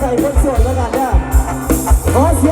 ใจคนสวยแล้วกันเนี่ยขอเสี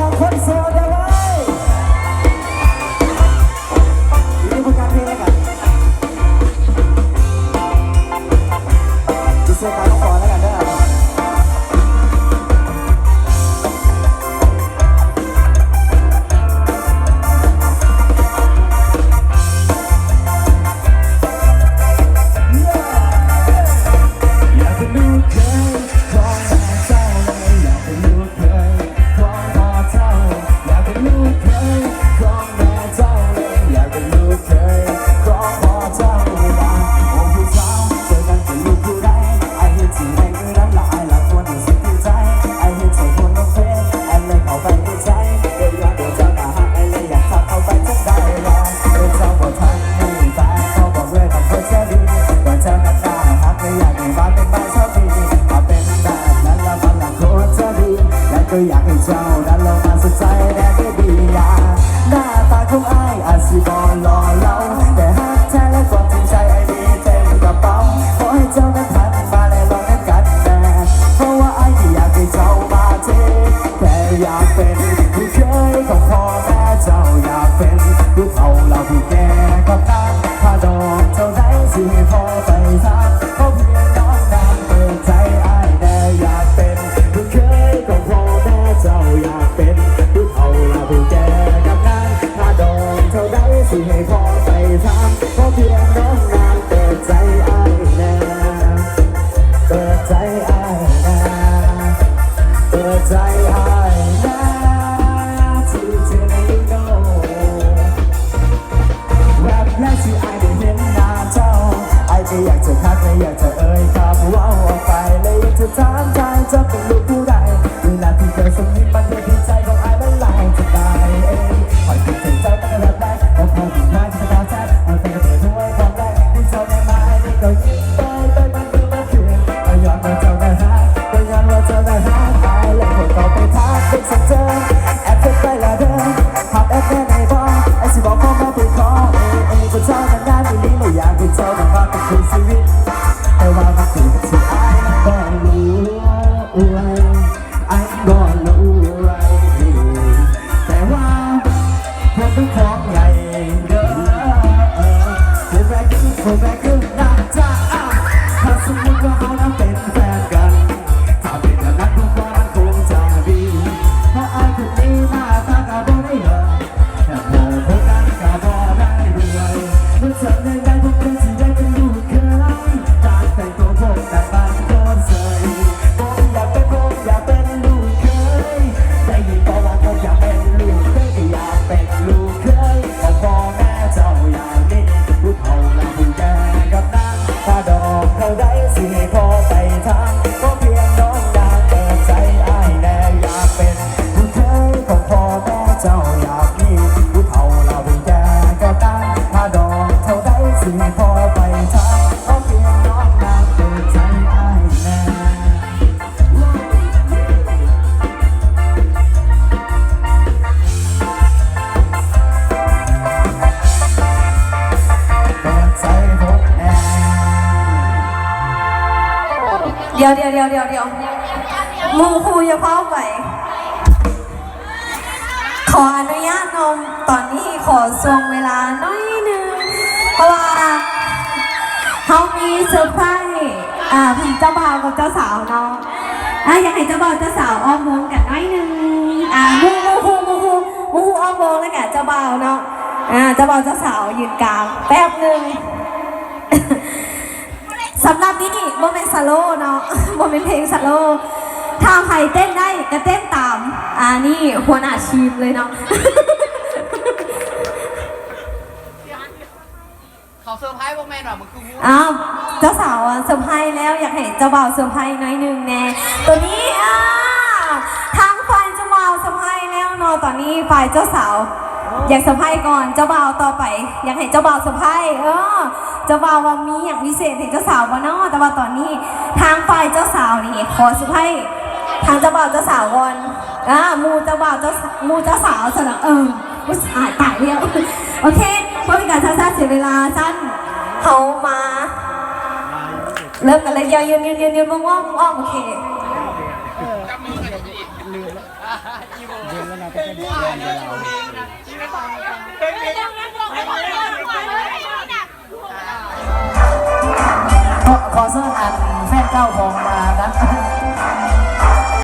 ยง ก็อยากให้เจ้านั้นลงมาสนใจแน่ก็ดีอะหน้าตาของไอ้อาจสิบอลหล่อเหลาแต่หากแท้และความจริงใจไอ้มีเต็มกระเป๋าขอให้เจ้านั้นทันมาและลองนั้นกันแน่เพราะว่าไอ้ไม่อยากให้เจ้ามาเทแต่อยากเป็นผู้เคยของพ่อแม่เจ้าอยากเป็นผู้เฒ่าเราผู้แก่กับนั้นถ้าดอ แบก ดี๋ยวเดี๋ยวเดี๋ยวเดี๋ยวเดี๋ยวมูครูอย่าเพ้าไป ขออนุญาตนมตอนนี้ขอสวงเวลาน้อยหนึงเพราะว่าเขามีเซอร์ไพรส์อ่าพี่เจ้าบ่าวกับเจ้าสาวเนาะอะอยากให้เจ้าบ่าวเจ้าสาวอ้อมวงกันน้อยหนึงอ่ามูมูครูมูครูมูครูอ้อมวงแล้วกันเจ้าบ่าวเนาะอ่าเจ้าบ่าวเจ้าสาวยืนกลางแป๊บหนึ่ง สำหรับนี่โมเป็นสโลว์เนาะโมเป็นเพลงสโลว์ถ้าใครเต้นได้ก็เต้นตาม อ่านี่หัวหน้าทีมเลยเนาะเขาเซอร์ไพรส์พวกแม่หน่อยมันคือวูอ้าวเจ้าสาวอะเซอร์ไพรส์แล้วอยากเห็นเจ้าบ่าวเซอร์ไพรส์หน้อยหนึงแน่ตัวนี้อ่าทางฝ่ายเจ้าบ่าวเซอร์ไพรส์แล้วเนาะตอนนี้ฝ่ายเจ้าสาว อยากเซอร์ไพรส์ก่อนเจ้าบ่าวต่อไป อยากเห็นเจ้าบ่าวเซอร์ไพรส์เออเจ้าบ่าวว่ามีอย่างพิเศษเห็นเจ้าสาวบ่เนาะแต่ว่าตอนนี้ทางฝ่ายเจ้าสาวนี่ขอเซอร์ไพรส์ทางเจ้าบ่าวเจ้าสาวก่อนอ่ามูเจ้าบ่าวเจ้ามูเจ้าสาวสนะเอออุ๊ยตายตายแล้วโอเคเพื่อเป็นการช้าๆเสียเวลาสั้นเขามาเริ่มกันเลยยืนยืนยืนยืนมองว่อ้อมโอเคอีโบเดือนแล้วนะก็เป็นเดือนเดียวเรา ขอเสื้ออันแฟนเก้าของมานะ